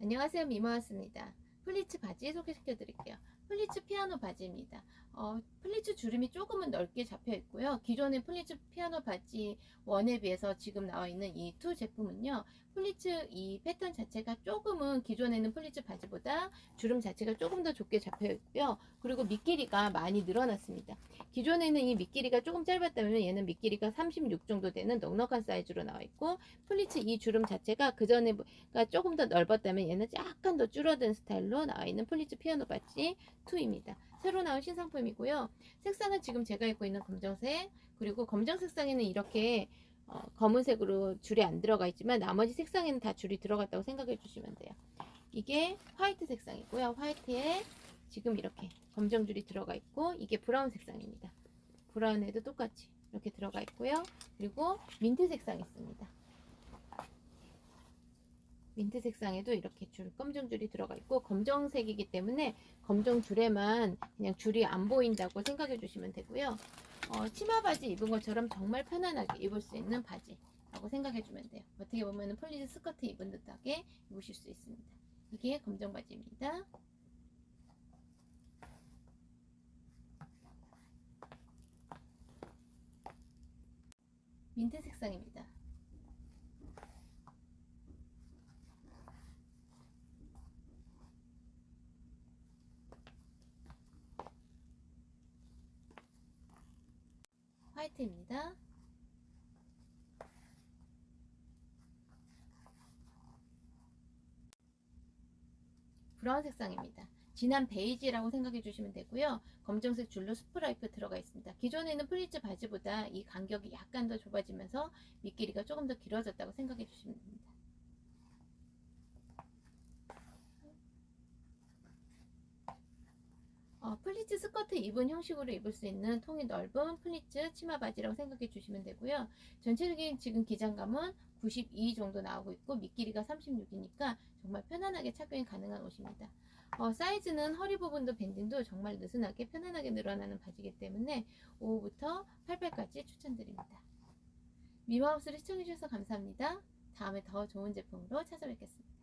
안녕하세요. 미모왔습니다. 플리츠 바지 소개시켜 드릴게요 플리츠 피아노 바지입니다. 어, 플리츠 주름이 조금은 넓게 잡혀 있고요. 기존의 플리츠 피아노 바지 원에 비해서 지금 나와 있는 이 투 제품은요 플리츠 이 패턴 자체가 조금은 기존에는 플리츠 바지보다 주름 자체가 조금 더 좁게 잡혀 있고요. 그리고 밑길이가 많이 늘어났습니다. 기존에는 이 밑길이가 조금 짧았다면 얘는 밑길이가 36 정도 되는 넉넉한 사이즈로 나와 있고 플리츠 이 주름 자체가 그 전에가 조금 더 넓었다면 얘는 약간 더 줄어든 스타일로 나와 있는 플리츠 피아노 바지 2입니다. 새로 나온 신상품이고요. 색상은 지금 제가 입고 있는 검정색 그리고 검정 색상에는 이렇게 어, 검은색으로 줄이 안 들어가 있지만 나머지 색상에는 다 줄이 들어갔다고 생각해 주시면 돼요. 이게 화이트 색상이고요. 화이트에 지금 이렇게 검정 줄이 들어가 있고 이게 브라운 색상입니다. 브라운에도 똑같이 이렇게 들어가 있고요. 그리고 민트 색상 있습니다. 민트 색상에도 이렇게 줄 검정 줄이 들어가 있고 검정색이기 때문에 검정 줄에만 그냥 줄이 안 보인다고 생각해 주시면 되고요. 어, 치마 바지 입은 것처럼 정말 편안하게 입을 수 있는 바지라고 생각해 주면 돼요. 어떻게 보면 폴리스 스커트 입은 듯하게 입으실 수 있습니다. 이게 검정 바지입니다. 민트 색상입니다. 화이트입니다. 브라운 색상입니다. 진한 베이지라고 생각해 주시면 되고요. 검정색 줄로 스프라이프 들어가 있습니다. 기존에는 플리츠 바지보다 이 간격이 약간 더 좁아지면서 밑길이가 조금 더 길어졌다고 생각해 주시면 됩니다. 어, 플리츠 스커트 입은 형식으로 입을 수 있는 통이 넓은 플리츠 치마 바지라고 생각해 주시면 되고요. 전체적인 지금 기장감은 92 정도 나오고 있고 밑길이가 36이니까 정말 편안하게 착용이 가능한 옷입니다. 어, 사이즈는 허리 부분도 밴딩도 정말 느슨하게 편안하게 늘어나는 바지이기 때문에 5부터 88까지 추천드립니다. 미마우스를 시청해주셔서 감사합니다. 다음에 더 좋은 제품으로 찾아뵙겠습니다.